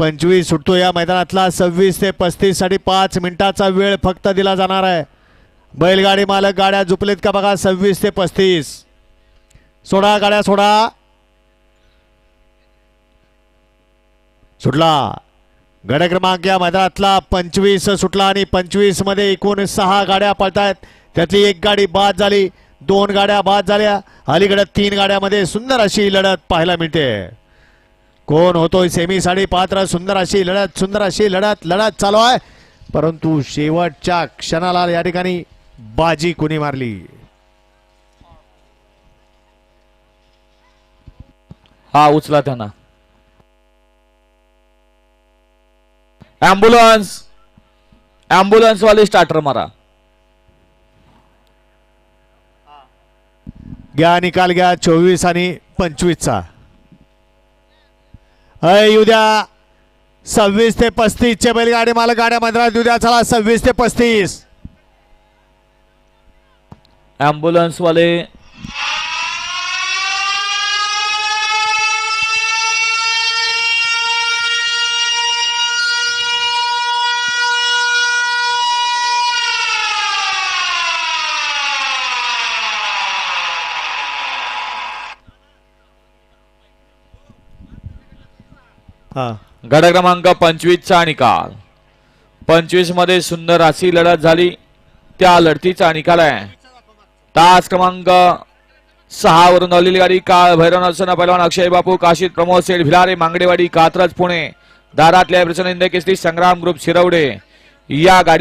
पंचवीस सुटतो या मैदानातला. सव्वीस ते पस्तीससाठी पाच मिनिटाचा वेळ फक्त दिला जाणार आहे. बैलगाडी मालक गाड्या झुपलेत का बघा? सव्वीस ते पस्तीस. सोडा गाड्या सोडा. सुटला. गड क्रमांक या मैदानातला पंचवीस सुटला आणि पंचवीसमध्ये एकूण सहा गाड्या पळतायत. त्यातली एक गाडी बाद झाली. दोन गाड्या बाद झाल्या. अलीकडे तीन गाड्यामध्ये सुंदर अशी लढत पाहायला मिळते. कोण होतोय सेमी साठी पात्र सुंदर अशी लढत सुंदर अशी लढत लढत चालू आहे. परंतु शेवटच्या क्षणाला या ठिकाणी बाजी कुणी मारली? हा उचला त्यांना. ॲम्ब्युलन्स ॲम्ब्युलन्स वाले स्टार्टर मारा. घ्या निकाल घ्या चोवीस आणि पंचवीसचा. अय येऊ द्या सव्वीस ते पस्तीस चे बैलगाडी मला गाड्या मैदानात उद्या द्या चला सव्वीस ते पस्तीस. ॲम्ब्युलन्सवाले गड क्रमांक पंचवीसचा निकाल. पंचवीसमध्ये सुंदर अशी लढत झाली. त्या लढतीचा निकाल आहे. तास क्रमांक सहा वरून आलेली गाडी काळ भैरव नरसना पैलवान अक्षय बापू काशीद प्रमोद सेठ भिलारे मांगडेवाडी कात्रज पुणे दारातल्या प्रसन्न केसरी संग्राम ग्रुप शिरवडे. या गाडी